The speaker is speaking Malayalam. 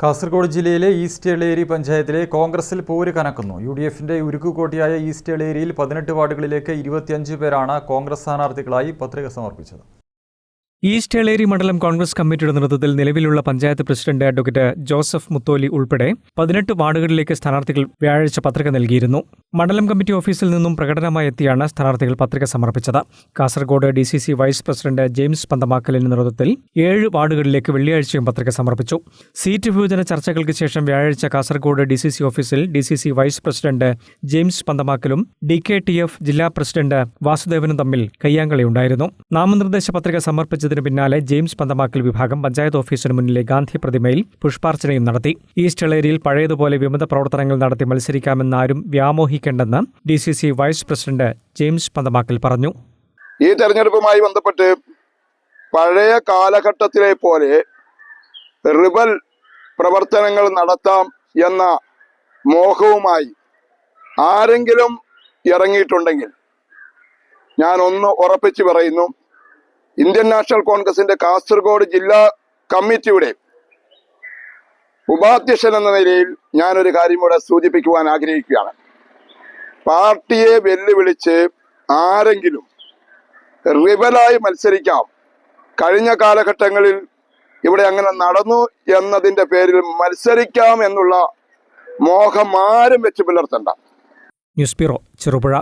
കാസർഗോഡ് ജില്ലയിലെ ഈസ്റ്റ് എളേരി പഞ്ചായത്തിലെ കോൺഗ്രസിൽ പോര് കനക്കുന്നു. യു ഡി എഫിന്റെ ഉരുക്കുകോട്ടിയായ ഈസ്റ്റ് എളേരിയിൽ പതിനെട്ട് വാർഡുകളിലേക്ക് ഇരുപത്തിയഞ്ച് പേരാണ് കോൺഗ്രസ് സ്ഥാനാർത്ഥികളായി പത്രിക സമർപ്പിച്ചത്. ഈസ്റ്റ് എളേരി മണ്ഡലം കോൺഗ്രസ് കമ്മിറ്റിയുടെ നേതൃത്വത്തിൽ നിലവിലുള്ള panchayat president advocate Joseph Mutholi ഉൾപ്പെടെ പതിനെട്ട് വാർഡുകളിലേക്ക് സ്ഥാനാർത്ഥികൾ വ്യാഴാഴ്ച പത്രിക നൽകിയിരുന്നു. മണ്ഡലം കമ്മിറ്റി ഓഫീസിൽ നിന്നും പ്രകടനമായി എത്തിയാണ് സ്ഥാനാർത്ഥികൾ പത്രിക സമർപ്പിച്ചത്. Kasaragod D C C vice president James പന്തമാക്കലിന്റെ നേതൃത്വത്തിൽ ഏഴ് വാർഡുകളിലേക്ക് വെള്ളിയാഴ്ചയും പത്രിക സമർപ്പിച്ചു. സീറ്റ് വിഭജന ചർച്ചകൾക്ക് ശേഷം വ്യാഴാഴ്ച കാസർഗോഡ് ഡി സി സി ഓഫീസിൽ D C C vice president James പന്തമാക്കലും D K T F ജില്ലാ പ്രസിഡന്റ് വാസുദേവനും തമ്മിൽ കയ്യാങ്കളിയുണ്ടായിരുന്നു. നാമനിർദ്ദേശ പത്രിക സമർപ്പിച്ചതിന് പിന്നാലെ ജെയിംസ് പന്തമാക്കൽ വിഭാഗം പഞ്ചായത്ത് ഓഫീസിന് മുന്നിലെ ഗാന്ധി പ്രതിമയിൽ പുഷ്പാർച്ചനയും നടത്തി. ഈസ്റ്റ് എളേരിയിൽ പഴയതുപോലെ വിമത പ്രവർത്തനങ്ങൾ നടത്തി മത്സരിക്കാമെന്നാരും വ്യാമോഹിക്കേണ്ടെന്ന് D C C vice president James Panthamakkal പറഞ്ഞു. ഈ തെരഞ്ഞെടുപ്പുമായി ബന്ധപ്പെട്ട് പഴയ കാലഘട്ടത്തിലെ പോലെ റിബൽ പ്രവർത്തനങ്ങൾ നടത്താം എന്ന മോഹവുമായി ആരെങ്കിലും ഇറങ്ങിയിട്ടുണ്ടെങ്കിൽ ഞാൻ ഒന്ന് ഉറപ്പിച്ചു പറയുന്നു ഇന്ത്യൻ നാഷണൽ കോൺഗ്രസിന്റെ കാസർഗോഡ് ജില്ലാ കമ്മിറ്റിയുടെ ഉപാധ്യക്ഷൻ എന്ന നിലയിൽ ഞാനൊരു കാര്യം കൂടെ സൂചിപ്പിക്കുവാൻ ആഗ്രഹിക്കുകയാണ്. പാർട്ടിയെ വെല്ലുവിളിച്ച് ആരെങ്കിലും റിവലായി മത്സരിക്കാം. കഴിഞ്ഞ കാലഘട്ടങ്ങളിൽ ഇവിടെ അങ്ങനെ നടന്നു എന്നതിന്റെ പേരിൽ മത്സരിക്കാം എന്നുള്ള മോഹം ആരും വെച്ച് പുലർത്തണ്ട. News bureau Cherupuzha.